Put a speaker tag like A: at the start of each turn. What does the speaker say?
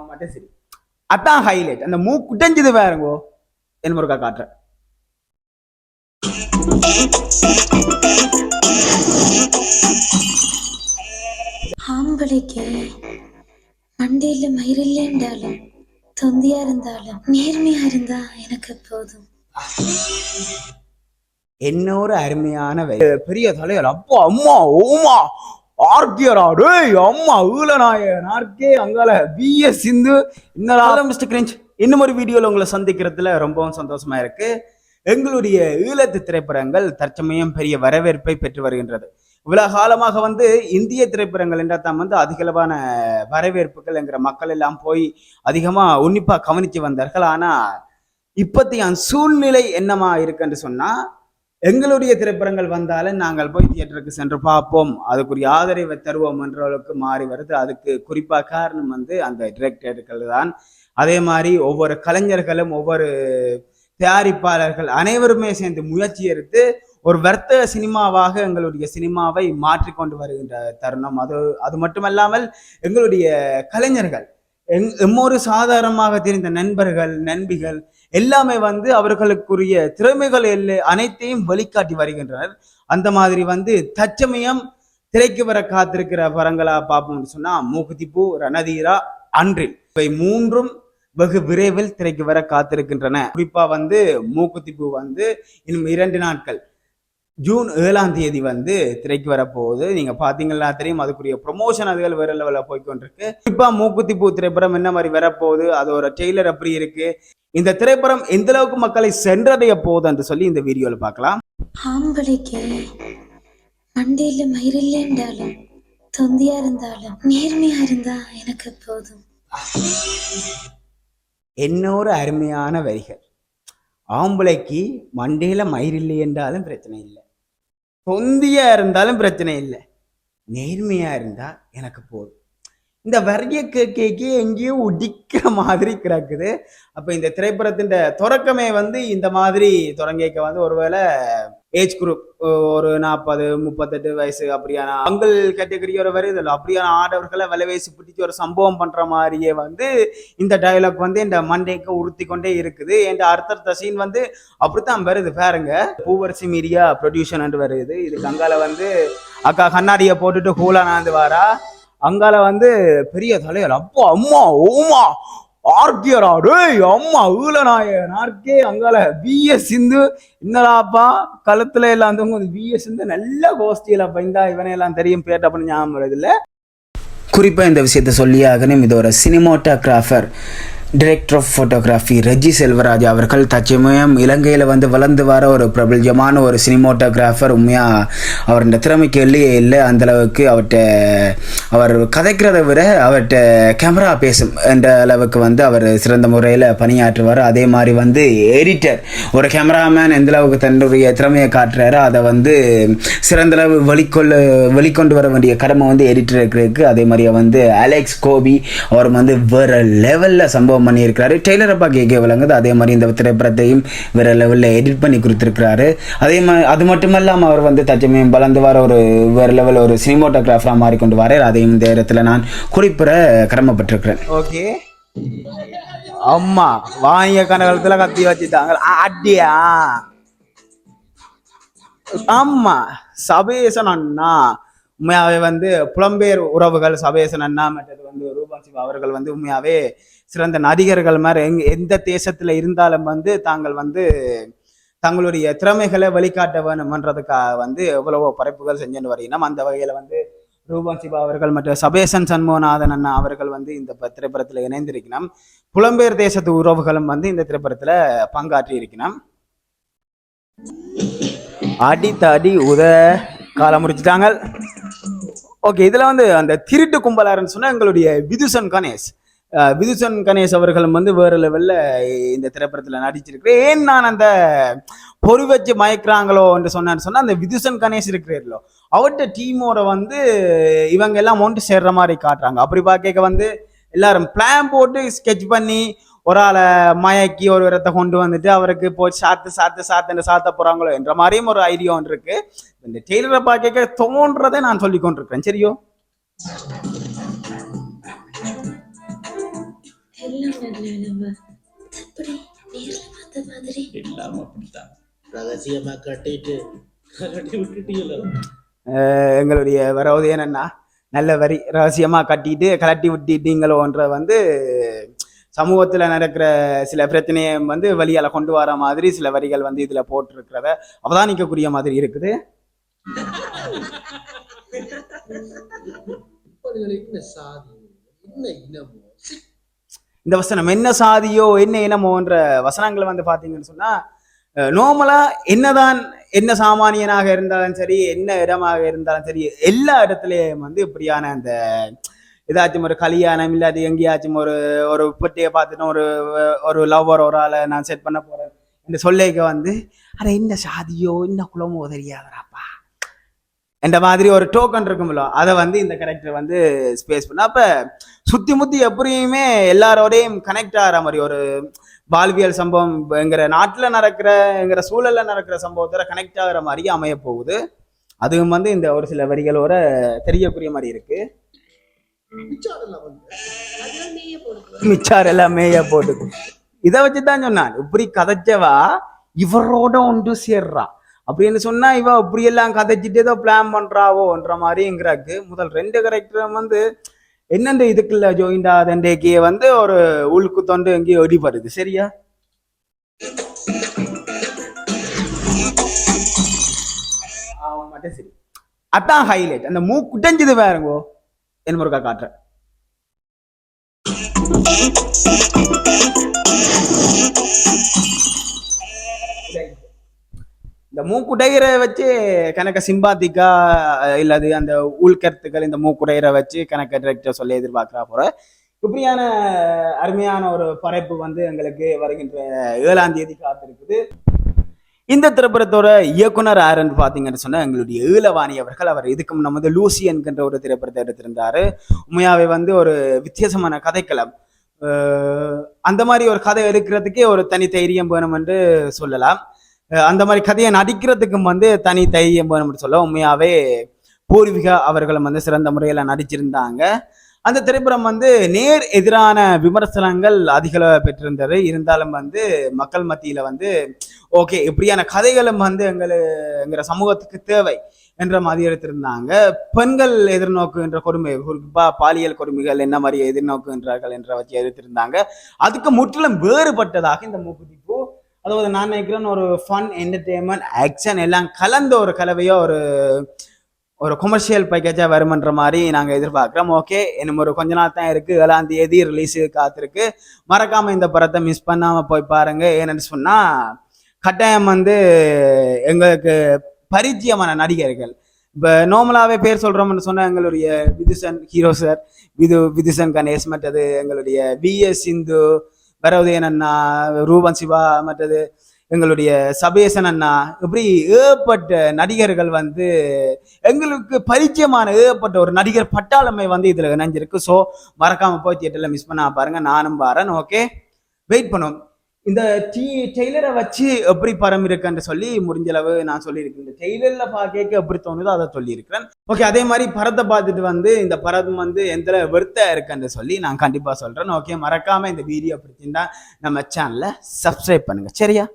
A: சினிமாவும் மட்டும் சரி. அதான் ஹைலைட் அந்த மூ குட்டஞ்சது வேறுங்கோ என் முருகா காட்டுறேன்
B: ஆம்பளைக்கு மண்டையில மயிரில்லைன்றாலும் தொந்தியா இருந்தாலும் நேர்மையா இருந்தா எனக்கு போதும்.
A: என்னோட அருமையான வரி. பெரிய தலைவர் அப்பா அம்மா ஓமா ஆர்கியரா டேய் அம்மா ஈழநாய நார்க்கே அங்கால பிஎஸ் சிந்து. இன்னும் மிஸ்டர் கிரிஞ்ச் இன்னும் ஒரு வீடியோல உங்களை சந்திக்கிறதுல ரொம்பவும் சந்தோஷமா இருக்கு. எங்களுடைய ஈழத்து திரைப்படங்கள் தற்சமயம் பெரிய வரவேற்பை பெற்று வருகின்றது. இவ்வளவு காலமாக வந்து இந்திய திரைப்படங்கள் என்றால் தான் வந்து அதிகளவான வரவேற்புகள் என்கிற மக்கள் எல்லாம் போய் அதிகமா உன்னிப்பா கவனிச்சு வந்தார்கள். ஆனா இப்பத்திய சூழ்நிலை என்னமா இருக்குன்னு சொன்னா எங்களுடைய திரைப்படங்கள் வந்தாலும் நாங்கள் போய் தியேட்டருக்கு சென்று பார்ப்போம். அதுக்குரிய ஆதரவை தருவோம் என்றவர்களுக்கு மாறி வருது. அதுக்கு குறிப்பாக காரணம் வந்து அந்த டிரெக்டர்கள் தான். அதே மாதிரி ஒவ்வொரு கலைஞர்களும் ஒவ்வொரு தயாரிப்பாளர்கள் அனைவருமே சேர்ந்து முயற்சி எடுத்து ஒரு வர்த்தக சினிமாவாக எங்களுடைய சினிமாவை மாற்றிக்கொண்டு வருகின்ற தருணம். அது அது மட்டுமல்லாமல் எங்களுடைய கலைஞர்கள் எங் எம்மொரு சாதாரணமாக தெரிந்த நண்பர்கள் நண்பிகள் எல்லாமே வந்து அவர்களுக்குரிய திறமைகள் எல்லை அனைத்தையும் வெளிக்காட்டி வருகின்றனர். அந்த மாதிரி வந்து தச்சமயம் திரைக்கு வர காத்திருக்கிற படங்களா பார்ப்போம்னு சொன்னா மூக்குத்திப்பூ ரணதீரா அன்றில் இவை மூன்றும் வெகு விரைவில் திரைக்கு வர காத்திருக்கின்றன. குறிப்பா வந்து மூக்குத்திப்பூ வந்து இன்னும் இரண்டு நாட்கள். ஜூன் ஏழாம் தேதி வந்து திரைக்கு வரப்போகுது. நீங்க பாத்தீங்கன்னா தெரியும் அதுக்குரிய ப்ரொமோஷன் அதுகள் வேற லெவலில் போய்க்கொண்டிருக்கு. குறிப்பா மூக்குத்தி பூ திரைப்படம் என்ன மாதிரி வரப்போகுது? அதோட டெய்லர் அப்படி இருக்கு. இந்த திரைப்படம் எந்த அளவுக்கு மக்களை சென்றடைய போகுது என்று சொல்லி இந்த வீடியோல பார்க்கலாம்.
B: ஆம்பளைக்கு மண்டையில மயிரில்லைன்றாலும் தொந்தியா இருந்தாலும் நேர்மையா இருந்தா எனக்கு போதும்.
A: என்னோட அருமையான வரிகள். ஆம்பளைக்கு மண்டையில மயிரில்லை என்றாலும் பிரச்சனை இல்லை. தொந்தியா இருந்தாலும் பிரச்சனை இல்லை. நேர்மையா இருந்தா எனக்கு போதும். இந்த வரிய கேக்கு எங்கேயோ உடிக்கிற மாதிரி கிடக்குது. அப்போ இந்த திரைப்படத்தின் தொடக்கமே வந்து இந்த மாதிரி தொடங்கிக்க வந்து ஒருவேளை ஏஜ் குரூப் ஒரு நாற்பது முப்பத்தெட்டு வயசு அப்படியான ஆண்கள் கேட்டகரியோட வருது இல்லை அப்படியான ஆடவர்களை விலைவேசி பிடிச்சி ஒரு சம்பவம் பண்ணுற மாதிரியே வந்து இந்த டைலாக் வந்து இந்த மண்டைக்கு உறுத்தி கொண்டே இருக்குது. என் அடுத்தடுத்த சீன் வந்து அப்படித்தான் வருது பாருங்க. பூவரசி மீடியா ப்ரொடியூஷன் வருது. இது கங்கால வந்து அக்கா கண்ணாடியை போட்டுட்டு கூலா நாந்து வாரா. அங்கால வந்து பெரிய தலைவர் அப்பா அம்மா ஓமா ஆர்கியரா டேய் அம்மா ஈழநாய நார்க்கே அங்கால விஎஸ் சிந்து என்னடாப்பா களத்துல எல்லாம் வந்து விஎஸ் சிந்து நல்ல கோஷ்டியில பைந்தா இவனை எல்லாம் தெரியும் பேட்ட அப்படின்னு ஞாபகம் வருது இல்ல குறிப்பாக இந்த விஷயத்த சொல்லி ஆகணும். இது ஒரு cinematographer director of photography Raji Selvaraj அவர்கள் தச்சமயம் இலங்கையில் வந்து வளர்ந்து வர ஒரு பிரபல்யமான ஒரு சினிமோட்டோகிராஃபர் உண்மையாக அவரோட திறமைக்கு இல்லையே இல்லை. அந்தளவுக்கு அவர்கிட்ட அவர் கதைக்கிறத விட அவர்கிட்ட கேமரா பேசும் என்ற அளவுக்கு வந்து அவர் சிறந்த முறையில் பணியாற்றுவார். அதே மாதிரி வந்து எடிட்டர் ஒரு கேமராமேன் எந்த அளவுக்கு தன்னுடைய திறமையை காட்டுறாரோ அதை வந்து சிறந்தளவு வெளிக்கொள்ள வெளிக்கொண்டு வர வேண்டிய கடமை வந்து எடிட்டருக்கு இருக்கு. அதே மாதிரியே வந்து அலெக்ஸ் கோபி அவர் வந்து வேற லெவலில் சம்பவம் பண்ணியிருக்கிறாரு. டெய்லர் அப்பா கே விளங்குது அதே மாதிரி இந்த திரைப்படத்தையும் வேற லெவலில் எடிட் பண்ணி கொடுத்துருக்கிறாரு. அதே மாதிரி அது மட்டும் இல்லாமல் அவர் வந்து தச்சமயம் வளர்ந்து வர ஒரு வேற லெவலில் ஒரு சினிமோட்டோகிராஃபராக மாறிக்கொண்டு வரார் அதையும் இந்த இடத்துல நான் குறிப்பிட கடமைப்பட்டிருக்கிறேன். ஓகே. அம்மா வாங்கிய கனகாலத்துல கத்தி வச்சுட்டாங்க. அடியா? ஆமா சபேசன் அண்ணா. உண்மையாவே வந்து புலம்பெயர் உறவுகள் சபேசன் அண்ணா மற்றது வந்து ரூபா சிவா அவர்கள் வந்து உண்மையாவே சிறந்த நடிகர்கள் மாதிரி எங் எந்த தேசத்தில் இருந்தாலும் வந்து தாங்கள் வந்து தங்களுடைய திறமைகளை வெளிக்காட்ட வேணுமன்றதுக்காக வந்து எவ்வளவோ படைப்புகள் செஞ்சுட்டு வருகிறோம் அந்த வகையில் வந்து ரூபன் சிவா அவர்கள் மற்றும் சபேசன் சண்முகநாதன் அண்ணா அவர்கள் வந்து இந்த திரைப்படத்தில் இணைந்திருக்கணும் புலம்பெயர் தேசத்து உறவுகளும் வந்து இந்த திரைப்படத்தில் பங்காற்றி இருக்கணும் அடி தடி உத காலம் முடிச்சிட்டாங்க. ஓகே இதில் வந்து அந்த திருட்டு கும்பலாருன்னு சொன்னால் எங்களுடைய விதுசன் கணேஷ். விதுசன் கணேஷ் அவர்களும் வந்து வேற லெவல்ல இந்த திரைப்படத்துல நடிச்சிருக்கிறேன் ஏன் நான் அந்த பொறி வச்சு மயக்கிறாங்களோ என்று சொன்னான்னு சொன்னா அந்த விதுசன் கணேஷ் இருக்கிறார்களோ அவர்கிட்ட டீமோட வந்து இவங்க எல்லாம் ஒன்று சேர்ற மாதிரி காட்டுறாங்க. அப்படி பார்க்க வந்து எல்லாரும் பிளான் போட்டு ஸ்கெட்ச் பண்ணி ஒரு ஆளை மயக்கி ஒரு இடத்தை கொண்டு வந்துட்டு அவருக்கு போய் சாத்து சாத்து சாத்துன்னு சாத்த போறாங்களோ என்ற மாதிரியும் ஒரு ஐடியா ஒன்று இருக்கு. இந்த டெய்லரை பார்க்க தோன்றதை நான் சொல்லி கொண்டிருக்கிறேன். சரியோ?
B: நினைவா எப்படி நேர்ல பார்த்த மாதிரி
C: எல்லாம் அப்படித்தான் ரகசியமா கட்டிட்டு கட்டி விட்டுட்டீங்களோ
A: எங்களுடைய வரவுது என்னன்னா நல்ல வரி ரகசியமாக கட்டிட்டு கலட்டி விட்டுட்டீங்களோன்ற வந்து சமூகத்தில் நடக்கிற சில பிரச்சனையை வந்து வழியால் கொண்டு வர மாதிரி சில வரிகள் வந்து இதில் போட்டிருக்கிறத அவதானிக்கக்கூடிய மாதிரி இருக்குது.
C: என்ன சாதி என்ன இனமோ
A: இந்த வசனம் என்ன சாதியோ என்ன இனமோன்ற வசனங்கள் வந்து பார்த்தீங்கன்னு சொன்னால் நோமலா என்னதான் என்ன சாமானியனாக இருந்தாலும் சரி என்ன இடமாக இருந்தாலும் சரி எல்லா இடத்துலையும் வந்து இப்படியான அந்த ஏதாச்சும் ஒரு கல்யாணம் இல்லாட்டி எங்கேயாச்சும் ஒரு ஒரு பொட்டியை பார்த்துட்டு ஒரு ஒரு லவ்வர் ஒரு ஆளை நான் செட் பண்ண போகிறேன் இந்த சொல்லைக்கு வந்து அட என்ன சாதியோ என்ன குலமோ தெரியாதராப்பா. என்ற மாதிரி ஒரு டோக்கன் இருக்கும்ல அதை வந்து இந்த கேரக்டர் வந்து ஸ்பேஸ் பண்ண. அப்போ சுத்தி முத்தி எப்படியுமே எல்லாரோடையும் கனெக்ட் ஆகிற மாதிரி ஒரு வாழ்வியல் சம்பவம் எங்கிற நாட்டில் நடக்கிற எங்கிற சூழல்ல நடக்கிற சம்பவத்தோட கனெக்ட் ஆகிற மாதிரி அமைய போகுது. அதுவும் வந்து இந்த ஒரு சில வரிகளோட தெரியக்கூடிய மாதிரி இருக்கு. மிச்சார் எல்லாம் மேய போட்டு. இதை வச்சுதான் சொன்னான். இப்படி கதைச்சவா? இவரோட ஒன்று சேர்றா. அப்படின்னு சொன்னா இவ இப்படி எல்லாம் கதைச்சிட்டு ஏதோ பிளான் பண்றாவோன்ற மாதிரிங்கிறாக்கு முதல் ரெண்டு கரெக்டரும் வந்து என்னென்ன இதுக்குள்ள ஜாயிண்ட் ஆகுதுன்றக்கே வந்து ஒரு உழுக்கு தொண்டு எங்கேயோ ஒடிபடுது சரியா? மட்டும் சரி. அதான் ஹைலைட் அந்த மூக்குட்டஞ்சது வேறங்கோ என் முருகா காட்டுறேன் இந்த மூக்குடையரை வச்சு கணக்க சிம்பாத்திக்கா இல்லாது அந்த உள்கருத்துக்கள் இந்த மூக்குடையிற வச்சு கணக்க டிரெக்டர் சொல்லி எதிர்பார்க்கிறா போற இப்படியான அருமையான ஒரு படைப்பு வந்து எங்களுக்கு வருகின்ற ஏழாம் தேதி காத்திருக்குது. இந்த திரைப்படத்தோட இயக்குனர் யாருன்னு பார்த்தீங்கன்னு சொன்னா எங்களுடைய ஈழவாணி அவர்கள். அவர் இதுக்கு முன்ன வந்து லூசி என்கின்ற ஒரு திரைப்படத்தை எடுத்திருந்தாரு. உண்மையாவே வந்து ஒரு வித்தியாசமான கதைக்களம். அந்த மாதிரி ஒரு கதை எடுக்கிறதுக்கே ஒரு தனி தைரியம் வேணும் என்று சொல்லலாம். அந்த மாதிரி கதையை நடிக்கிறதுக்கும் வந்து தனி தைரியம் வேணும்னு சொல்ல உண்மையாவே பூர்விகா அவர்களும் வந்து சிறந்த முறையில் நடிச்சிருந்தாங்க. அந்த திரைப்படம் வந்து நேர் எதிரான விமர்சனங்கள் அதிகளவு பெற்றிருந்தது. இருந்தாலும் வந்து மக்கள் மத்தியில வந்து ஓகே இப்படியான கதைகளும் வந்து எங்களை எங்கிற சமூகத்துக்கு தேவை என்ற மாதிரி எடுத்திருந்தாங்க. பெண்கள் எதிர்நோக்குகின்ற கொடுமை குறிப்பா பாலியல் கொடுமைகள் என்ன மாதிரி எதிர்நோக்குகின்றார்கள் என்ற வச்சு எடுத்திருந்தாங்க. அதுக்கு முற்றிலும் வேறுபட்டதாக இந்த மூக்குத்தி அதாவது நான் நினைக்கிறேன் ஒரு ஃபன் என்டர்டெயின்மெண்ட் ஆக்ஷன் எல்லாம் கலந்த ஒரு கலவையோ ஒரு ஒரு கொமர்ஷியல் பேக்கேஜாக வருமன்ற மாதிரி நாங்கள் எதிர்பார்க்குறோம். ஓகே இன்னும் ஒரு கொஞ்ச நாள் தான் இருக்குது ஏழாம் தேதி ரிலீஸ் காத்திருக்கு. மறக்காமல் இந்த படத்தை மிஸ் பண்ணாமல் போய் பாருங்கள் ஏன்னு சொன்னால் கட்டாயம் வந்து எங்களுக்கு பரிச்சயமான நடிகர்கள். இப்போ நார்மலாகவே பேர் சொல்கிறோம்னு சொன்னால் எங்களுடைய விதுசன் ஹீரோ சார் விது விதுசன் கணேஷ் மற்றது எங்களுடைய விஎஸ் சிந்து பரவதேன் அண்ணா ரூபன் சிவா மற்றது எங்களுடைய சபேசன் அண்ணா இப்படி ஏகப்பட்ட நடிகர்கள் வந்து எங்களுக்கு பரிச்சயமான ஏகப்பட்ட ஒரு நடிகர் பட்டாளமை வந்து இதில் இணைஞ்சிருக்கு. ஸோ மறக்காமல் போய் தியேட்டரில் மிஸ் பண்ணா பாருங்கள் நானும் பாரன் ஓகே வெயிட் பண்ணுவோம். இந்த டீ டெய்லரை வச்சு எப்படி பரம் இருக்குன்னு சொல்லி முடிஞ்ச அளவு நான் சொல்லியிருக்கேன் இந்த டெய்லரில் பார்க்க எப்படி தோணுதோ அதை சொல்லியிருக்கிறேன். ஓகே அதே மாதிரி படத்தை பார்த்துட்டு வந்து இந்த படம் வந்து எந்த வெறுத்த இருக்குன்னு சொல்லி நான் கண்டிப்பாக சொல்கிறேன் ஓகே மறக்காமல் இந்த வீடியோ பிடிச்சிருந்தா நம்ம சேனலை சப்ஸ்கிரைப் பண்ணுங்கள் சரியா?